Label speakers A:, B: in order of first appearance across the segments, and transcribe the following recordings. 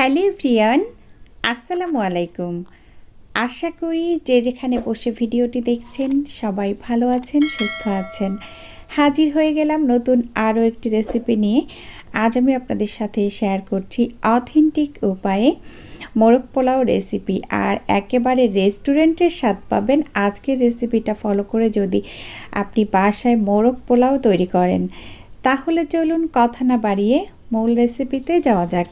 A: Hello Priyan আসসালামু আলাইকুম। আশা করি যে যেখানে বসে ভিডিওটি দেখছেন সবাই ভালো আছেন, সুস্থ আছেন। হাজির হয়ে গেলাম নতুন আরও একটি রেসিপি নিয়ে। আজ আমি আপনাদের সাথে শেয়ার করছি অথেন্টিক উপায়ে মোরগ পোলাও রেসিপি আর একেবারে রেস্টুরেন্টের স্বাদ পাবেন। আজকের রেসিপিটা ফলো করে যদি আপনি বাসায় মোরগ পোলাও তৈরি করেন, তাহলে চলুন কথা না বাড়িয়ে মূল রেসিপিতে যাওয়া যাক।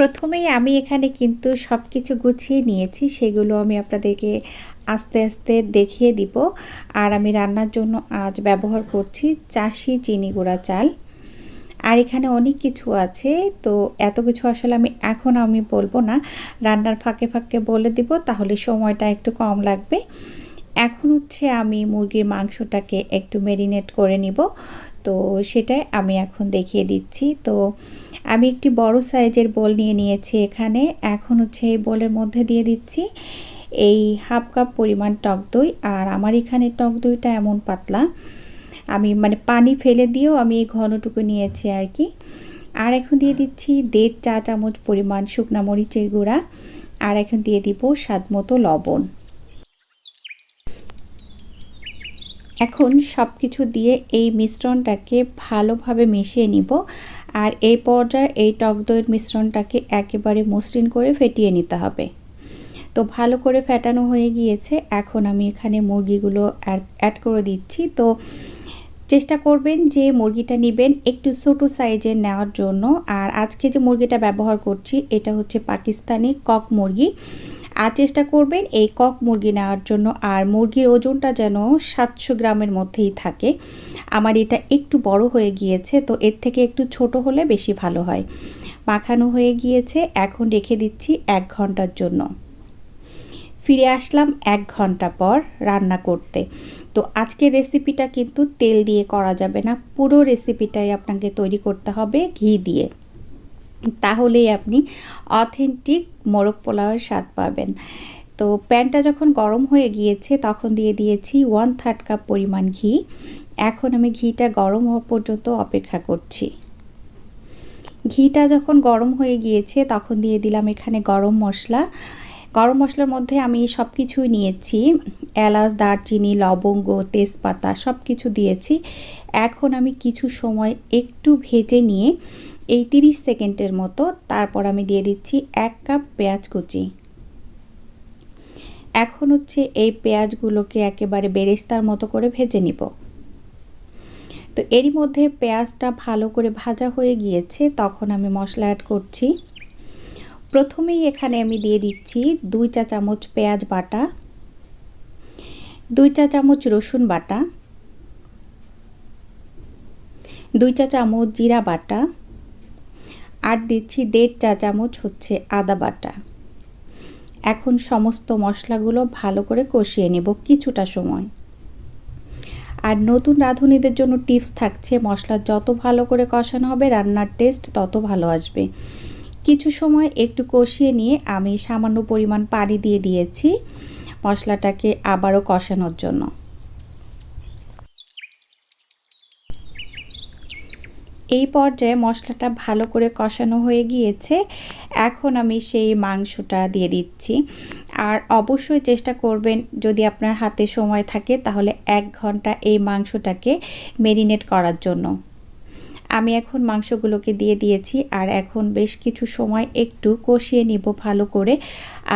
A: প্রথমেই আমি এখানে কিন্তু সব কিছু গুছিয়ে নিয়েছি, সেগুলো আমি আপনাদেরকে আস্তে আস্তে দেখিয়ে দিব। আর আমি রান্নার জন্য আজ ব্যবহার করছি চাষি চিনি গুঁড়া চাল। আর এখানে অনেক কিছু আছে, তো এত কিছু আসলে আমি এখন আমি বলব না। রান্নার ফাঁকে ফাঁকে বলে দিব, তাহলে সময়টা একটু কম লাগবে। এখন হচ্ছে আমি মুরগির মাংসটাকে একটু মেরিনেট করে নিব। তো সেটাই আমি এখন দেখিয়ে দিচ্ছি। তো আমি একটি বড় সাইজের বোল নিয়ে নিয়েছি এখানে। এখন হচ্ছে এই বোলের মধ্যে দিয়ে দিচ্ছি এই হাফ কাপ পরিমাণ টক দই। আর আমার এখানে টক দইটা এমন পাতলা, আমি মানে পানি ফেলে দিয়েও আমি এই ঘনটুকু নিয়েছি আর কি। আর এখন দিয়ে দিচ্ছি দেড় চা চামচ পরিমাণ শুকনা মরিচের গুঁড়া। আর এখন দিয়ে দিব স্বাদ মতো লবণ। এখন সব কিছু দিয়ে এই মিশ্রণটাকে ভালোভাবে মিশিয়ে নিব। আর এই পর্যায়ে এই টক দইয়ের মিশ্রণটাকে একেবারে মসৃণ করে ফেটিয়ে নিতে হবে। তো ভালো করে ফেটানো হয়ে গিয়েছে। এখন আমি এখানে মুরগিগুলো অ্যাড করে দিচ্ছি। তো চেষ্টা করবেন যে মুরগিটা নেবেন একটু ছোটো সাইজের নেওয়ার জন্য। আর আজকে যে মুরগিটা ব্যবহার করছি, এটা হচ্ছে পাকিস্তানি কক মুরগি। আর চেষ্টা করবেন এই কক মুরগি নেওয়ার জন্য। আর মুরগির ওজনটা যেন সাতশো গ্রামের মধ্যেই থাকে। আমার এটা একটু বড় হয়ে গিয়েছে, তো এর থেকে একটু ছোট হলে বেশি ভালো হয়। মাখানো হয়ে গিয়েছে, এখন রেখে দিচ্ছি এক ঘণ্টার জন্য। ফিরে আসলাম এক ঘণ্টা পর রান্না করতে। তো আজকের রেসিপিটা কিন্তু তেল দিয়ে করা যাবে না, পুরো রেসিপিটাই আপনাকে তৈরি করতে হবে ঘি দিয়ে। তাহলেই আপনি অথেন্টিক মোরগ পোলাওয়ের স্বাদ পাবেন। তো প্যানটা যখন গরম হয়ে গিয়েছে, তখন দিয়ে দিয়েছি ওয়ান থার্ড কাপ পরিমাণ ঘি। এখন আমি ঘিটা গরম হওয়া পর্যন্ত অপেক্ষা করছি। ঘিটা যখন গরম হয়ে গিয়েছে, তখন দিয়ে দিলাম এখানে গরম মশলা। গরম মশলার মধ্যে আমি সব কিছুই নিয়েছি। এলাচ, দারচিনি, লবঙ্গ, তেজপাতা সব কিছু দিয়েছি। এখন আমি কিছু সময় একটু ভেজে নিয়ে এই 30 সেকেন্ডের মতো তারপর আমি দিয়ে দিচ্ছি এক কাপ পেঁয়াজ কুচি। এখন হচ্ছে এই পেঁয়াজগুলোকে একেবারে বেরেস্তার মতো করে ভেজে নিব। তো এরই মধ্যে পেঁয়াজটা ভালো করে ভাজা হয়ে গিয়েছে, তখন আমি মশলা অ্যাড করছি। প্রথমেই এখানে আমি দিয়ে দিচ্ছি দুই চা চামচ পেঁয়াজ বাটা, দুই চা চামচ রসুন বাটা, দুই চা চামচ জিরা বাটা আর দিচ্ছি দেড় চা চামচ হচ্ছে আদা বাটা। এখন সমস্ত মশলাগুলো ভালো করে কষিয়ে নেব কিছুটা সময়। আর নতুন রাঁধুনিদের জন্য টিপস থাকছে, মশলা যত ভালো করে কষানো হবে, রান্নার টেস্ট তত ভালো আসবে। কিছু সময় একটু কষিয়ে নিয়ে আমি সামান্য পরিমাণ পানি দিয়ে দিয়েছি মশলাটাকে আবারও কষানোর জন্য। এই পর্যায়ে মশলাটা ভালো করে কষানো হয়ে গিয়েছে। এখন আমি সেই মাংসটা দিয়ে দিচ্ছি। আর অবশ্যই চেষ্টা করবেন যদি আপনার হাতে সময় থাকে তাহলে এক ঘণ্টা এই মাংসটাকে মেরিনেট করার জন্য। আমি এখন মাংসগুলোকে দিয়ে দিয়েছি আর এখন বেশ কিছু সময় একটু কষিয়ে নিব ভালো করে।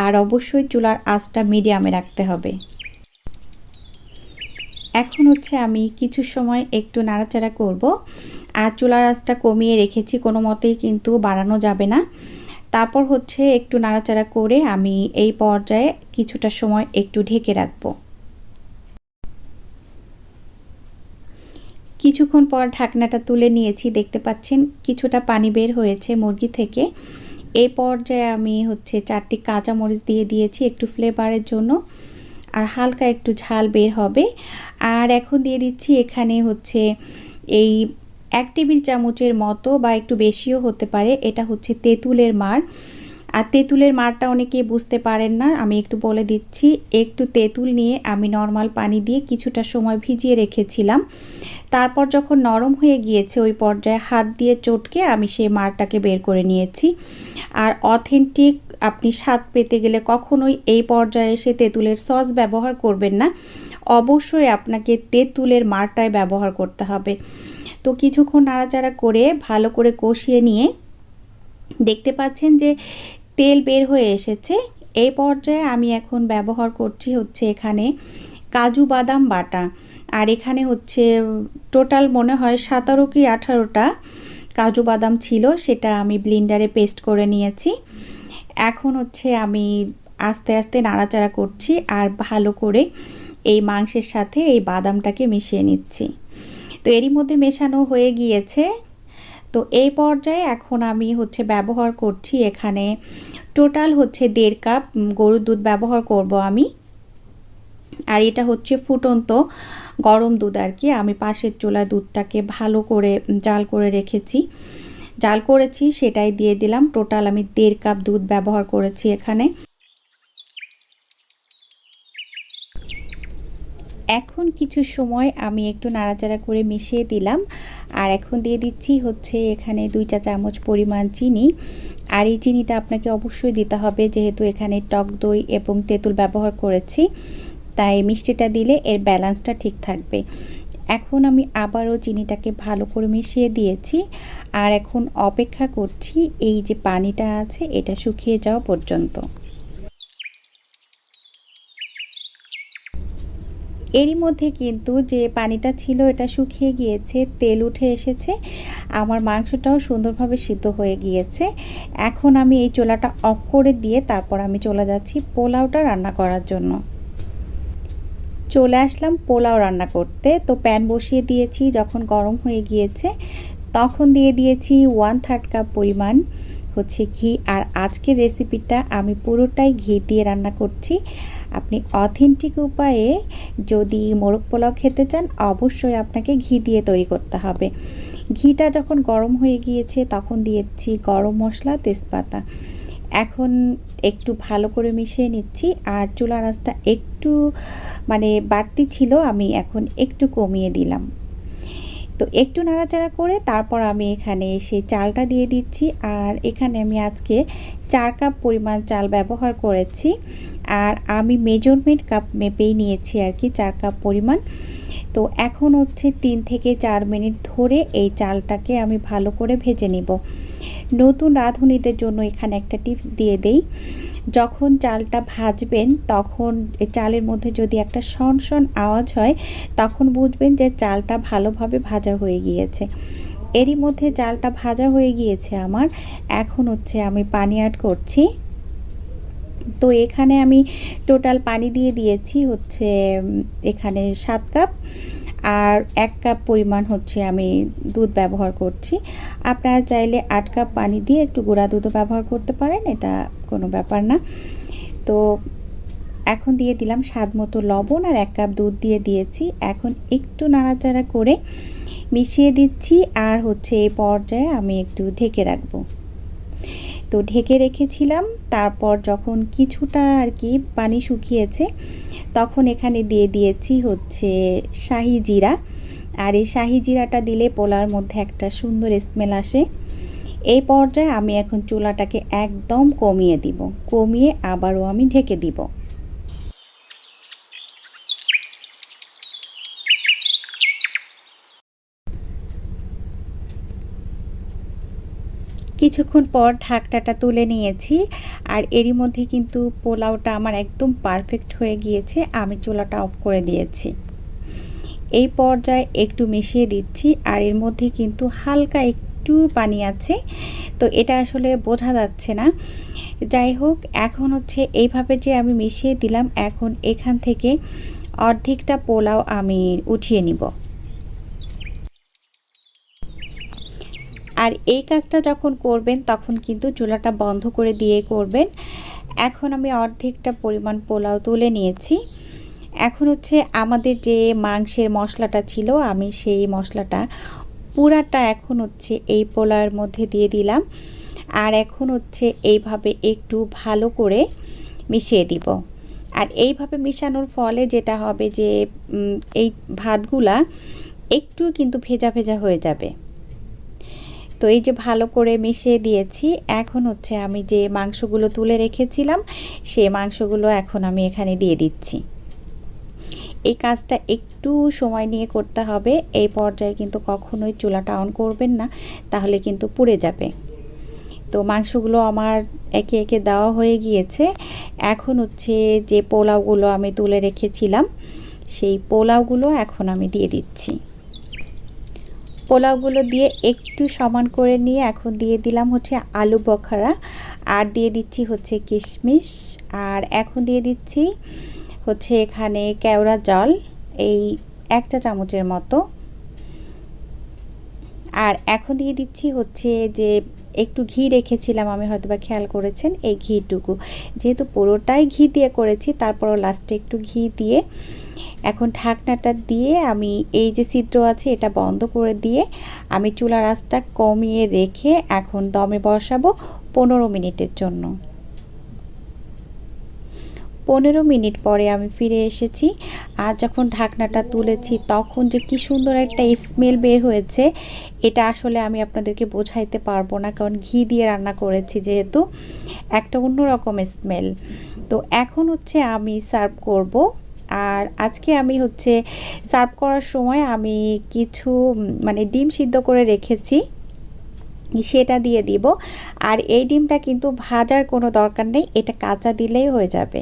A: আর অবশ্যই চুলার আঁচটা মিডিয়ামে রাখতে হবে। এখন হচ্ছে আমি কিছু সময় একটু নাড়াচাড়া করব। আর চুলার আঁচটা কমিয়ে রেখেছি, কোনো মতেই কিন্তু বাড়ানো যাবে না। তারপর হচ্ছে একটু নাড়াচাড়া করে আমি এই পর্যায়ে কিছুটা সময় একটু ঢেকে রাখব। কিছুক্ষণ পর ঢাকনাটা তুলে নিয়েছি, দেখতে পাচ্ছেন কিছুটা পানি বের হয়েছে মুরগি থেকে। এই পর্যায়ে আমি হচ্ছে চারটি কাঁচা মরিচ দিয়ে দিয়েছি একটু ফ্লেভারের জন্য, আর হালকা একটু ঝাল বের হবে। আর এখন দিয়ে দিচ্ছি এখানে হচ্ছে এই এক টেবিল চামচের মতো বা একটু বেশিও হতে পারে, এটা হচ্ছে তেঁতুলের মার আর তেঁতুলের মারটা অনেকে বুঝতে পারেন না, আমি একটু বলে দিচ্ছি। একটু তেঁতুল নিয়ে আমি নর্মাল পানি দিয়ে কিছুটা সময় ভিজিয়ে রেখেছিলাম। তারপর যখন নরম হয়ে গিয়েছে ওই পর্যায়ে হাত দিয়ে চটকে আমি সেই মারটাকে বের করে নিয়েছি। আর অথেন্টিক আপনি স্বাদ পেতে গেলে কখনোই এই পর্যায়ে এসে তেঁতুলের সস ব্যবহার করবেন না। অবশ্যই আপনাকে তেঁতুলের মারটাই ব্যবহার করতে হবে। তো কিছুক্ষণ নাড়াচাড়া করে ভালো করে কষিয়ে নিয়ে দেখতে পাচ্ছেন যে তেল বের হয়ে এসেছে। এই পর্যায়ে আমি এখন ব্যবহার করছি হচ্ছে এখানে কাজু বাদাম বাটা। আর এখানে হচ্ছে টোটাল মনে হয় সতেরো কি আঠারোটা কাজু বাদাম ছিল, সেটা আমি ব্লিন্ডারে পেস্ট করে নিয়েছি। এখন হচ্ছে আমি আস্তে আস্তে নাড়াচাড়া করছি আর ভালো করে এই মাংসের সাথে এই বাদামটাকে মিশিয়ে নিচ্ছি। তো এরই মধ্যে মেশানো হয়ে গিয়েছে। তো এই পর্যায়ে এখন আমি হচ্ছে ব্যবহার করছি এখানে টোটাল হচ্ছে দেড় কাপ গরুর দুধ ব্যবহার করব আমি। আর এটা হচ্ছে ফুটন্ত গরম দুধ আর কি। আমি পাশের চুলায় দুধটাকে ভালো করে জাল করে রেখেছি। জাল করেছি, সেটাই দিয়ে দিলাম। টোটাল আমি দেড় কাপ দুধ ব্যবহার করেছি এখানে। এখন কিছু সময় আমি একটু নাড়াচাড়া করে মিশিয়ে দিলাম। আর এখন দিয়ে দিচ্ছি হচ্ছে এখানে দুই চা চামচ পরিমাণ চিনি। আর এই চিনিটা আপনাকে অবশ্যই দিতে হবে যেহেতু এখানে টক দই এবং তেঁতুল ব্যবহার করেছি। তাই মিষ্টিটা দিলে এর ব্যালেন্সটা ঠিক থাকবে। এখন আমি আবারও চিনিটাকে ভালো করে মিশিয়ে দিয়েছি। আর এখন অপেক্ষা করছি এই যে পানিটা আছে এটা শুকিয়ে যাওয়া পর্যন্ত। এরই মধ্যে কিন্তু যে পানিটা ছিল এটা শুকিয়ে গিয়েছে, তেল উঠে এসেছে। আমার মাংসটাও সুন্দরভাবে সিদ্ধ হয়ে গিয়েছে। এখন আমি এই চোলাটা অফ করে দিয়ে তারপর আমি চলে যাচ্ছি পোলাওটা রান্না করার জন্য। চলে আসলাম পোলাও রান্না করতে। তো প্যান বসিয়ে দিয়েছি, যখন গরম হয়ে গিয়েছে, তখন দিয়ে দিয়েছি ওয়ান থার্ড কাপ পরিমাণ হচ্ছে ঘি। আর আজকের রেসিপিটা আমি পুরোটাই ঘি দিয়ে রান্না করছি। আপনি অথেন্টিক উপায়ে যদি মোরগ পোলাও খেতে চান, অবশ্যই আপনাকে ঘি দিয়ে তৈরি করতে হবে। ঘিটা যখন গরম হয়ে গিয়েছে, তখন দিয়েছি গরম মশলা, তেজপাতা। এখন একটু ভালো করে মিশিয়ে নিচ্ছি। আর চুলা রাসটা একটু মানে বাড়তি ছিল, আমি এখন একটু কমিয়ে দিলাম। তো একটু নাড়াচাড়া করে তারপর আমি এখানে সেই চালটা দিয়ে দিচ্ছি। আর এখানে আমি আজকে চার কাপ পরিমাণ চাল ব্যবহার করেছি। আর আমি মেজারমেন্ট কাপ মেপেই নিয়েছি আর কি চার কাপ পরিমাণ। তো এখন হচ্ছে তিন থেকে চার মিনিট ধরে এই চালটাকে আমি ভালো করে ভেজে নিব। নতুন রাঁধুনিদের জন্য এখানে একটা টিপস দিয়ে দেই। যখন চালটা ভাজবেন, তখন চালের মধ্যে যদি একটা শন শন আওয়াজ হয়, তখন বুঝবেন যে চালটা ভালোভাবে ভাজা হয়ে গিয়েছে। এরই মধ্যে চালটা ভাজা হয়ে গিয়েছে আমার। এখন হচ্ছে আমি পানি অ্যাড করছি। তো এখানে আমি টোটাল পানি দিয়ে দিয়েছি হচ্ছে এখানে সাত কাপ আর এক কাপ পরিমাণ হচ্ছে আমি দুধ ব্যবহার করছি। আপনারা চাইলে আট কাপ পানি দিয়ে একটু গুঁড়া দুধও ব্যবহার করতে পারেন। এটা কোনো ব্যাপার না। তো এখন দিয়ে দিলাম স্বাদ মতো লবণ আর এক কাপ দুধ দিয়ে দিয়েছি। এখন একটু নাড়াচাড়া করে মিশিয়ে দিচ্ছি আর হচ্ছে এই পর্যায়ে আমি একটু ঢেকে রাখব। তো ঢেকে রেখেছিলাম, তারপর যখন কিছুটা আর কি পানি শুকিয়েছে, তখন এখানে দিয়ে দিয়েছি হচ্ছে শাহি জিরা। আর এই শাহি জিরাটা দিলে পোলার মধ্যে একটা সুন্দর স্মেল আসে। এই পর্যায়ে আমি এখন চুলাটাকে একদম কমিয়ে দিব। কমিয়ে আবারও আমি ঢেকে দিব। কিছুক্ষণ পর ঢাকটাটা তুলে নিয়েছি আর এরই মধ্যে কিন্তু পোলাওটা আমার একদম পারফেক্ট হয়ে গিয়েছে, আমি চুলাটা অফ করে দিয়েছি। এই পর্যায়ে একটু মিশিয়ে দিচ্ছি আর এর মধ্যে কিন্তু হালকা একটু পানি আছে, তো এটা আসলে বোঝা যাচ্ছে না। যাই হোক, এখন হচ্ছে এইভাবে যে আমি মিশিয়ে দিলাম, এখন এখান থেকে অর্ধেকটা পোলাও আমি উঠিয়ে নিব। আর এই কাজটা যখন করবেন, তখন কিন্তু চুলাটা বন্ধ করে দিয়ে করবেন। এখন আমি অর্ধেকটা পরিমাণ পোলাও তুলে নিয়েছি। এখন হচ্ছে আমাদের যে মাংসের মশলাটা ছিল, আমি সেই মশলাটা পুরাটা এখন হচ্ছে এই পোলাওয়ের মধ্যে দিয়ে দিলাম। আর এখন হচ্ছে এইভাবে একটু ভালো করে মিশিয়ে দিব। আর এইভাবে মেশানোর ফলে যেটা হবে যে এই ভাতগুলা একটু কিন্তু ভেজা ভেজা হয়ে যাবে। তো এই যে ভালো করে মিশিয়ে দিয়েছি, এখন হচ্ছে আমি যে মাংসগুলো তুলে রেখেছিলাম, সে মাংসগুলো এখন আমি এখানে দিয়ে দিচ্ছি। এই কাজটা একটু সময় নিয়ে করতে হবে। এই পর্যায়ে কিন্তু কখনোই চুলাটা অন করবেন না, তাহলে কিন্তু পুড়ে যাবে। তো মাংসগুলো আমার একে একে দেওয়া হয়ে গিয়েছে। এখন হচ্ছে যে পোলাওগুলো আমি তুলে রেখেছিলাম, সেই পোলাওগুলো এখন আমি দিয়ে দিচ্ছি। পোলাওগুলো দিয়ে একটু সমান করে নিয়ে এখন দিয়ে দিলাম হচ্ছে আলু বখারা, আর দিয়ে দিচ্ছি হচ্ছে কিশমিশ, আর এখন দিয়ে দিচ্ছি হচ্ছে এখানে কেওড়া জল, এই এক চা চামচের মতো। আর এখন দিয়ে দিচ্ছি হচ্ছে যে একটু ঘি রেখেছিলাম, আমি হয়তো বা খেয়াল করেছেন, এই ঘিটুকু। যেহেতু পুরোটাই ঘি দিয়ে করেছি, তারপরও লাস্টে একটু ঘি দিয়ে এখন ঢাকনাটা দিয়ে আমি এই যে ছিদ্র আছে, এটা বন্ধ করে দিয়ে আমি চুলার আঁচটা কমিয়ে রেখে এখন দমে বসাবো পনেরো মিনিটের জন্য। পনেরো মিনিট পরে আমি ফিরে এসেছি। আর যখন ঢাকনাটা তুলেছি, তখন যে কি সুন্দর একটা স্মেল বের হয়েছে, এটা আসলে আমি আপনাদেরকে বোঝাইতে পারব না। কারণ ঘি দিয়ে রান্না করেছি যেহেতু, একটা অন্যরকম স্মেল তো এখন হচ্ছে আমি সার্ভ করব। আর আজকে আমি হচ্ছে সার্ভ করার সময় আমি কিছু মানে ডিম সিদ্ধ করে রেখেছি, সেটা দিয়ে দিব। আর এই ডিমটা কিন্তু ভাজার কোনো দরকার নেই, এটা কাঁচা দিলেই হয়ে যাবে।